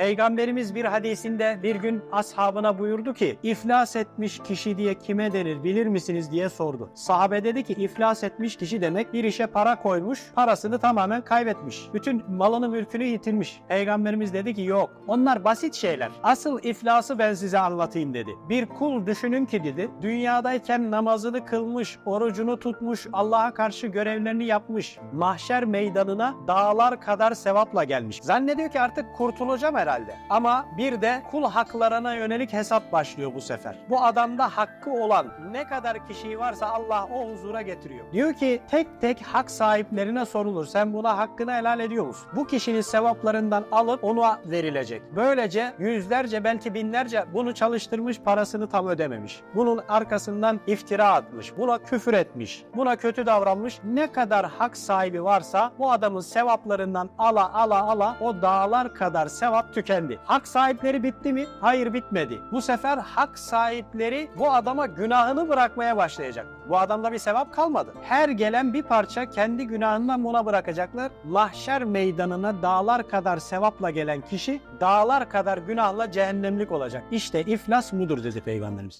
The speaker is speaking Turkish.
Peygamberimiz bir hadisinde bir gün ashabına buyurdu ki iflas etmiş kişi diye kime denir bilir misiniz diye sordu. Sahabe dedi ki iflas etmiş kişi demek bir işe para koymuş parasını tamamen kaybetmiş. Bütün malını mülkünü yitirmiş. Peygamberimiz dedi ki yok onlar basit şeyler. Asıl iflası ben size anlatayım dedi. Bir kul düşünün ki dedi dünyadayken namazını kılmış, orucunu tutmuş, Allah'a karşı görevlerini yapmış. Mahşer meydanına dağlar kadar sevapla gelmiş. Zannediyor ki artık kurtulacağım herhalde. Ama bir de kul haklarına yönelik hesap başlıyor bu sefer. Bu adamda hakkı olan ne kadar kişi varsa Allah o huzura getiriyor. Diyor ki tek tek hak sahiplerine sorulur. Sen buna hakkını helal ediyor musun? Bu kişinin sevaplarından alıp ona verilecek. Böylece yüzlerce belki binlerce bunu çalıştırmış parasını tam ödememiş. Bunun arkasından iftira atmış. Buna küfür etmiş. Buna kötü davranmış. Ne kadar hak sahibi varsa bu adamın sevaplarından ala ala ala o dağlar kadar sevap tükendi. Hak sahipleri bitti mi? Hayır bitmedi. Bu sefer hak sahipleri bu adama günahını bırakmaya başlayacak. Bu adamda bir sevap kalmadı. Her gelen bir parça kendi günahından buna bırakacaklar. Mahşer meydanına dağlar kadar sevapla gelen kişi dağlar kadar günahla cehennemlik olacak. İşte iflas budur dedi Peygamberimiz.